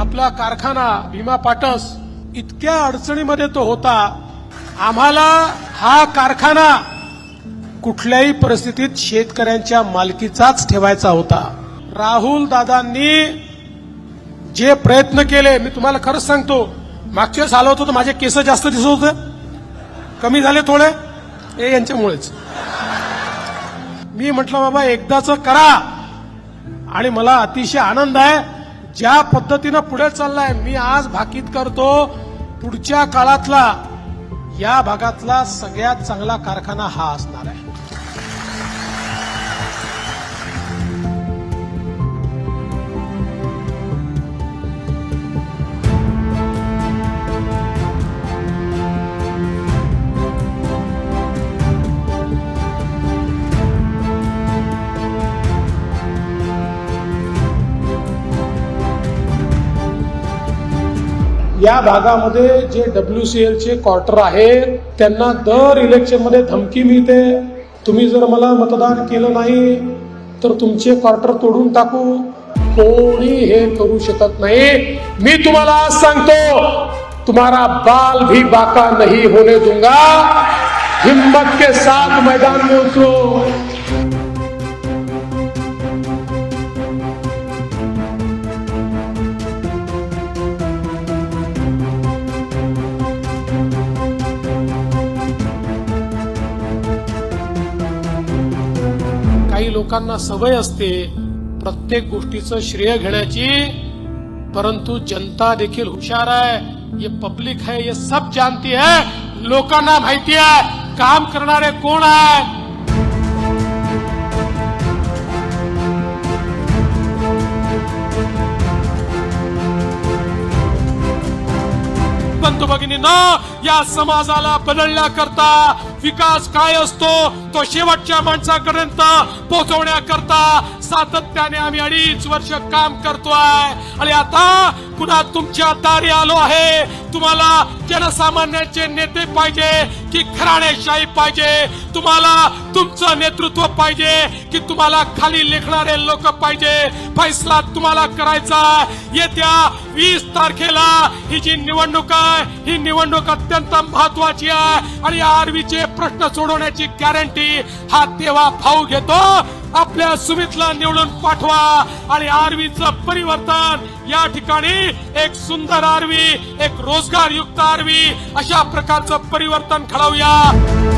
आपला कारखाना भीमा पाटस इतक्या अडचणीमध्ये तो होता. आम्हाला हा कारखाना कुठल्याही परिस्थितीत शेतकऱ्यांच्या मालकीचाच ठेवायचा होता. राहुल दादांनी जे प्रयत्न केले मी तुम्हाला खरंच सांगतो मागच्या वेळेस आलो होतो तर माझे केस जास्त दिसत होते. कमी झाले थोडे. हे यांच्यामुळेच. मी म्हटलं बाबा एकदाच करा. आणि मला अतिशय आनंद आहे. ज्या पद्धतीनं पुढे चाललाय मी आज भाकीत करतो पुढच्या काळातला या भागातला सगळ्यात चांगला कारखाना हा असणार आहे. या भागामध्ये जे डब्ल्यू सी एलचे क्वार्टर आहेत त्यांना दर इलेक्शनमध्ये धमकी मिळते. तुम्ही जर मला मतदान केलं नाही तर तुमचे क्वार्टर तोडून टाकू. कोणी हे करू शकत नाही. मी तुम्हाला आज सांगतो तुम्हारा बाल भी बाका नहीं होने दूंगा. हिम्मत के साथ मैदान में उतरो. लोकांना सवय असते, प्रत्येक गोष्टीचं श्रेय घेण्याची. परंतु जनता देखील हुशार आहे, ये पब्लिक है ये सब जानती है, लोकांना माहिती आहे, काम करणारे कोण आहे? बंधू भगिनींनो या समाजाला बदलण्याकरता विकास काय असतो तो शेवटच्या माणसापर्यंत पोहोचवण्याकरता सातत्याने आम्ही अडीच वर्ष काम करतोय. आणि आता पुन्हा तुमच्या दारी आलो आहे. तुम्हाला जनसामान्यांचे नेते पाहिजे की घराणेशाही पाहिजे. तुम्हाला तुमचं नेतृत्व पाहिजे की तुम्हाला खाली लेखणारे लोक पाहिजे. फैसला तुम्हाला करायचा येत्या वीस तारखेला ही जी निवडणूक आहे ही निवडणूक अत्यंत महत्वाची आहे. आणि आरवीचे प्रश्न सोडवण्याची गॅरंटी हा तेव्हा भाऊ घेतो. आपल्या सुमितला निवडून पाठवा. आणि आरवीचं परिवर्तन या ठिकाणी एक सुंदर आरवी एक रोजगार युक्त आरवी अशा प्रकारचं परिवर्तन घडवूया.